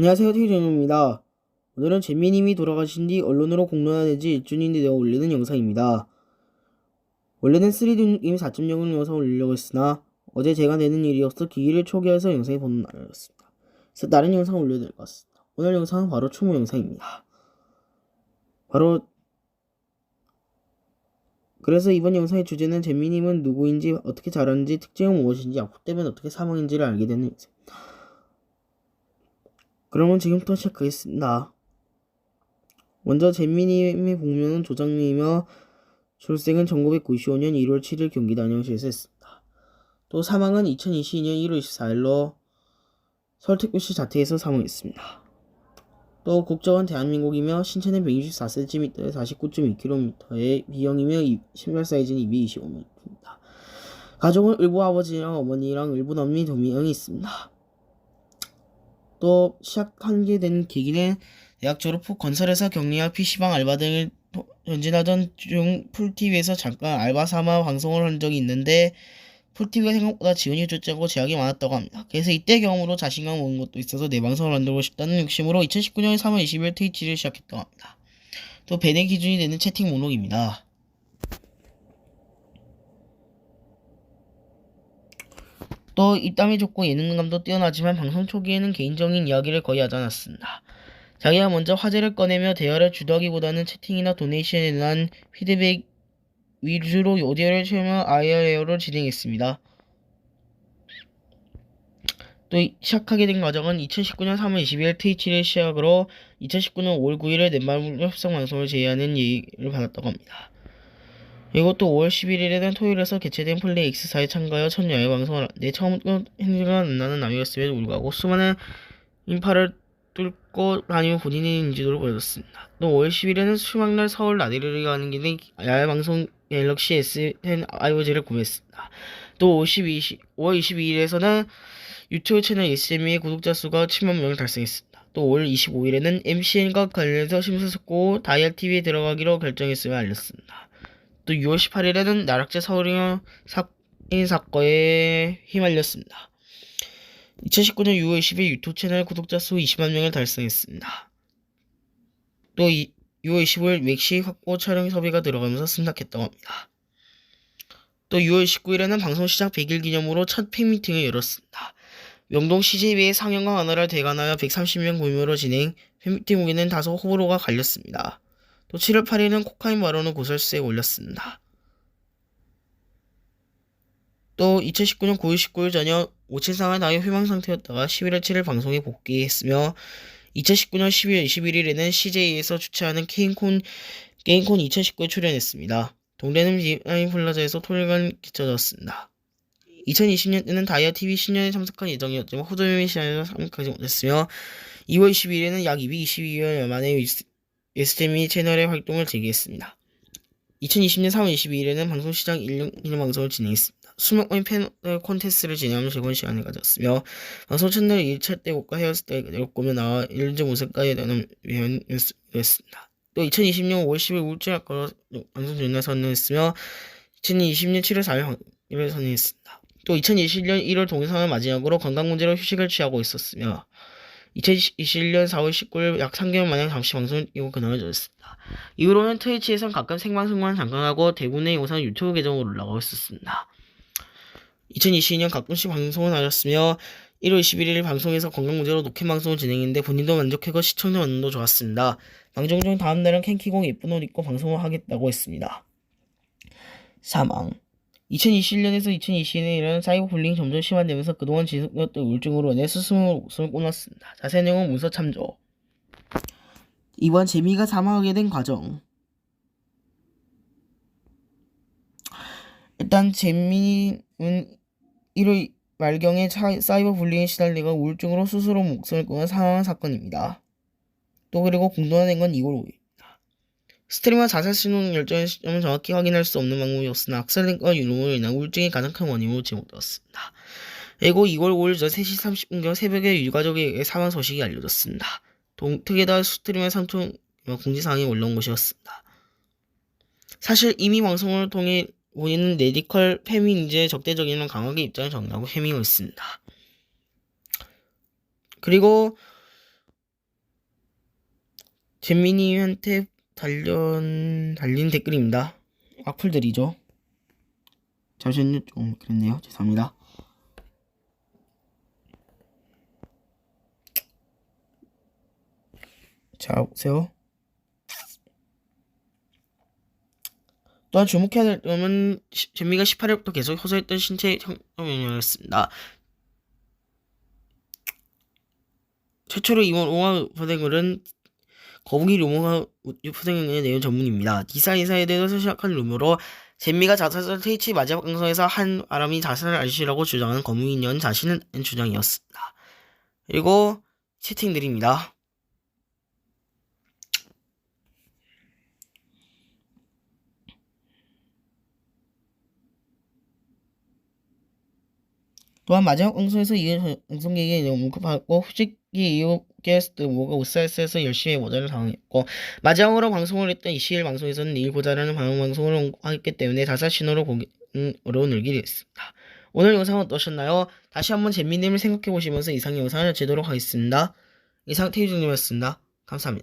안녕하세요 태준입니다. 오늘은 재민님이 돌아가신 뒤 언론으로 공론화된 지 1주년이 되어 올리는 영상입니다. 원래는 3D 게임 4.0을 영상 올리려고 했으나 어제 제가 내는 일이 없어 기기를 초기화해서 영상이 보는 날이었습니다. 그래서 다른 영상 을 올려야 될 것 같습니다. 오늘 영상은 바로 추모 영상입니다. 바로 그래서 이번 영상의 주제는 재민님은 누구인지 어떻게 자랐는지 특징은 무엇인지 아프 때문에 어떻게 사망인지를 알게 되는 영상입니다. 그러면 지금부터 시작하겠습니다. 먼저 재민님의 복면은 조장님이며 출생은 1995년 1월 7일 경기 단영시에서 했습니다. 또 사망은 2022년 1월 24일로 서울특별시 자택에서 사망했습니다. 또 국적은 대한민국이며 신체는 164cm에 49.2kg의 B형이며 신발 사이즈는 225m입니다. 가족은 일부 아버지랑 어머니랑 일부 남미 도미형이 있습니다. 또 시작하게 된 계기는 대학 졸업 후 건설회사 격리와 PC방 알바 등을 도- 전진하던 중 풀TV에서 잠깐 알바 삼아 방송을 한 적이 있는데 풀TV가 생각보다 지원이 좋지 않고 제약이 많았다고 합니다. 그래서 이때 경험으로 자신감 오는 것도 있어서 내 방송을 만들고 싶다는 욕심으로 2019년 3월 20일 트위치를 시작했다고 합니다. 또 밴의 기준이 되는 채팅 목록입니다. 또 입담이 좋고 예능감도 뛰어나지만 방송 초기에는 개인적인 이야기를 거의 하지 않았습니다. 자기가 먼저 화제를 꺼내며 대화를 주도하기보다는 채팅이나 도네이션에 대한 피드백 위주로 오디오를 채우며 IRA를 진행했습니다. 또 이- 시작하게 된 과정은 2019년 3월 22일 트위치를 시작으로 2019년 5월 9일에 넷마블 협상 방송을 제의하는 예의를 받았다고 합니다. 또 5월 11일에는 토요일에서 개최된 플레이 X사에 참가하여 첫 야외 방송을 처음부터 핸들가 안 나는 남이었음에도 불구하고 수많은 인파를 뚫고 다니며 본인의 인지도를 보여줬습니다. 또 5월 10일에는 수막날 서울 나들이를 가는 길에 야외 방송 갤럭시 S10 아이오즈를 구매했습니다. 또 52, 5월 22일에서는 유튜브 채널 SM의 구독자 수가 7만 명을 달성했습니다. 또 5월 25일에는 MCN과 관련해서 심사숙고 다이얼 TV에 들어가기로 결정했음을 알렸습니다. 또 6월 18일에는 나락제 서울형 살인 사건에 휘말렸습니다. 2019년 6월 20일 유튜브 채널 구독자 수 20만 명을 달성했습니다. 또 이, 6월 25일 맥시 확보 촬영 섭외가 들어가면서 승낙했다고 합니다. 또 6월 19일에는 방송 시작 100일 기념으로 첫 팬미팅을 열었습니다. 명동 CJB의 상영과 하나를 대관하여 130명规模로 진행, 팬미팅 후에는 다소 호불호가 갈렸습니다. 또 7월 8일은 코카인 발언을 고설수에 올렸습니다. 또 2019년 9월 19일 저녁 오칠상을 나의 휴방 상태였다가 11월 7일 방송에 복귀했으며 2019년 12월 21일에는 CJ에서 주최하는 케인콘 게임콘 2019에 출연했습니다. 동대는 비아인 플라자에서 토요일간 기쳐졌습니다. 2020년에는 다이아 TV 신년에 참석할 예정이었지만 호도요미 시간에서 참석하지 못했으며 2월 22일에는 약 222일 만에 STM이 채널의 활동을 재개했습니다. 2020년 3월 22일에는 방송 시장 1년 기념 방송을 진행했습니다. 수백 번의 패널 콘테스트를 진행하며 즐거운 시간을 가졌으며 방송 첫날 1차 때 옷과 헤어스타일 내고 꾸며 나와 일즈 모습까지 내는 위원이었습니다. 또 2020년 5월 10일 우울증 학과로 방송 전날 선언했으며 2020년 7월 4일 방송을 선언했습니다. 또 2021년 1월 동영상을 마지막으로 건강 문제로 휴식을 취하고 있었으며 2021년 4월 19일 약 3개월 만에 잠시 방송을 끼고 근황을 전했습니다. 이후로는 트위치에선 가끔 생방송만 잠깐 하고 대부분의 영상은 유튜브 계정으로 올라가고 있었습니다. 2022년 가끔씩 방송을 하였으며 1월 21일 방송에서 건강 문제로 녹화 방송을 진행했는데 본인도 만족하고 시청자 반응도 좋았습니다. 방송 중 다음 날은 캔키공 예쁜 옷 입고 방송을 하겠다고 했습니다. 사망 2021년에서 2022년에 일어난 사이버 불링이 점점 심화되면서 그동안 지속되었던 우울증으로 인해 스스로 목숨을 끊었습니다. 자세한 내용은 문서 참조. 이번 재미가 사망하게 된 과정. 일단 재미는 1월 말경에 차- 사이버 불링에 시달리가 우울증으로 스스로 목숨을 끊은 사망한 사건입니다. 또 그리고 공론화된 건 2월 5일입니다. 스트리머 자살 신용 열정의 시점은 정확히 확인할 수 없는 방법이었으나 악셀링과 유흥으로 인한 우울증이 가장 큰 원인으로 지목되었습니다. 그리고 2월 5일 저 3시 30분경 새벽에 유가족에 의해 사망 소식이 알려졌습니다. 동특에다 스트리머의 삼촌 공지사항이 올라온 것이었습니다. 사실 이미 방송을 통해 본인은 레디컬 페미니즘에 적대적이면 강하게 입장을 정리하고 해밍을 했습니다. 그리고 잼민이한테 달린 달린 댓글입니다. 악플들이죠. 잠시만요. 좀 그랬네요. 죄송합니다. 자, 보세요. 또한 주목해야 될 점은 시- 잼미가 18일부터 계속 호소했던 신체 혁명이었습니다. 최초로 이번 오화 포생글은 거북이 루머가 포생의 내용 전문입니다. 니사 이사에 대해서 시작한 루머로 잼미가 자살을 트위치 마지막 방송에서 한 사람이 자살을 아시라고 주장하는 거북이년 자신은 주장이었습니다. 그리고 채팅들입니다. 또한 마지막 방송에서 이은 방송객에게 언급하고 후직기 이후 게스트 모가 우사스에서 열심히 모자를 당했고 마지막으로 방송을 했던 20일 방송에서는 내일 보자라는 방송 방송을 언급했기 때문에 다섯 신호로 보기는 어려운 일이 있습니다. 오늘 영상은 어떠셨나요? 다시 한번 재미님을 생각해 보시면서 이상 영상을 제도록 하겠습니다. 이상 태유중님이었습니다. 감사합니다.